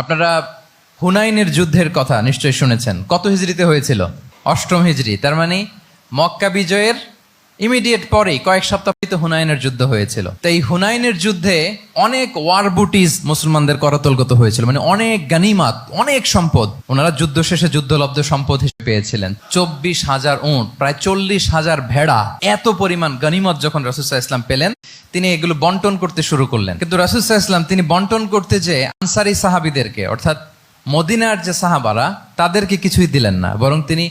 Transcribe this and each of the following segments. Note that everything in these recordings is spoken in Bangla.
আপনারা হুনাইনের যুদ্ধের কথা নিশ্চয়ই শুনেছেন। কত হিজড়িতে হয়েছিল? অষ্টম হিজড়ি, তার মানে মক্কা বিজয়ের ইমিডিয়েট পরেই কয়েক সপ্তাহ পরে হুনাইনের যুদ্ধ হয়েছিল। তো এই হুনাইনের যুদ্ধে অনেক ওয়ার বুটিজ মুসলমানদের করতলগত হয়েছিল। মানে অনেক গানিমাত, অনেক সম্পদ। ওনারা যুদ্ধ শেষে যুদ্ধলব্ধ সম্পদ হিসেবে পেয়েছিলেন। চব্বিশ হাজার উঁট, প্রায় চল্লিশ হাজার ভেড়া। এত পরিমাণ গানিমত যখন রাসুসাহ ইসলাম পেলেন, তিনি এগুলো বন্টন করতে শুরু করলেন। কিন্তু রাসুসাহ ইসলাম তিনি বন্টন করতে যে আনসারি সাহাবিদেরকে, অর্থাৎ মদিনার যে সাহাবারা, তাদেরকে কিছুই দিলেন না। বরং তিনি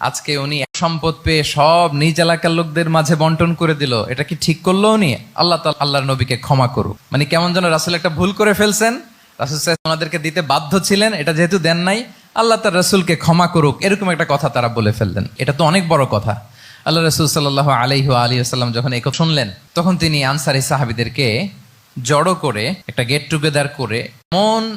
আজকে উনি সম্পদ পেয়ে সব নিজ এলাকার লোকদের মাঝে বন্টন করে দিল। এটা কি ঠিক করল উনি? আল্লাহ তাআলা আল্লাহর নবীকে ক্ষমা করুক। মানে কেমন যেন রাসুল একটা ভুল করে ফেলছেন। রাসুল সাহেব ওনাদেরকে দিতে বাধ্য ছিলেন, এটা যেহেতু দেন নাই। আল্লাহ তার রসুলকে ক্ষমা করুক, এরকম একটা কথা তারা বলে ফেললেন। এটা তো অনেক বড় কথা। আল্লাহ রসুল সাল্লাহ আলাইহ আলী আসাল্লাম যখন এই কথা শুনলেন, তখন তিনি আনসারি সাহাবিদেরকে জড়ো করে একটা গেট টুগেদার করে মন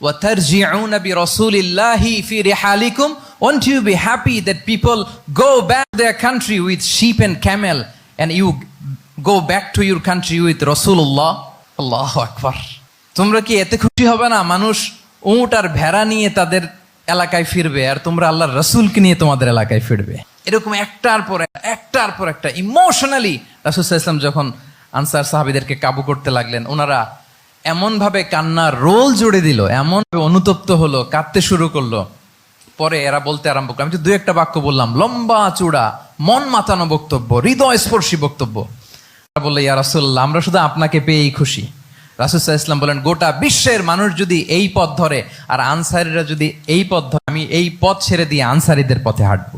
وترجعون برسول الله في رحالكم won't you be happy that people go back to their country with sheep and camel and you go back to your country with Rasulullah আল্লাহ আকবার তোমরা কি এতে খুশি হবে না মানুষ উট আর ভেড়া নিয়ে তাদের এলাকায় ফিরবে আর তোমরা আল্লাহর রসুলকে নিয়ে তোমাদের এলাকায় ফিরবে এরকম একটার পর এক- একটার পর একটা ইমোশনালি রাসুল ইসলাম যখন আনসার সাহাবিদেরকে কাবু করতে লাগলেন ওনারা এমন ভাবে কান্নার রোল জুড়ে দিল, এমন অনুতপ্ত হলো, কাঁদতে শুরু করল। পরে এরা বলতে আরম্ভ করল, আমি তো দু একটা বাক্য বললাম, লম্বা চূড়া, মন মাতানো বক্তব্য হৃদয় স্পর্শী বক্তব্য বলল, ইয়া রাসুল্লাহ আমরা শুধু আপনাকে পেয়েই খুশি। রাসুসাহ ইসলাম বলেন, গোটা বিশ্বের মানুষ যদি এই পথ ধরে, আর আনসারিরা যদি এই পথ ধরে, আমি এই পথ ছেড়ে দিয়ে আনসারিদের পথে হাঁটবো।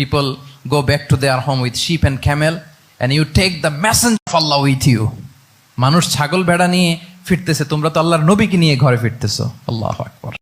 people go back to their home with sheep and camel and you take the messenger of Allah with you মানুষ ছাগল ভেড়া নিয়ে ফিরতেছে তোমরা তো আল্লাহর নবীকে নিয়ে ঘরে ফিরতেছো আল্লাহ আকবার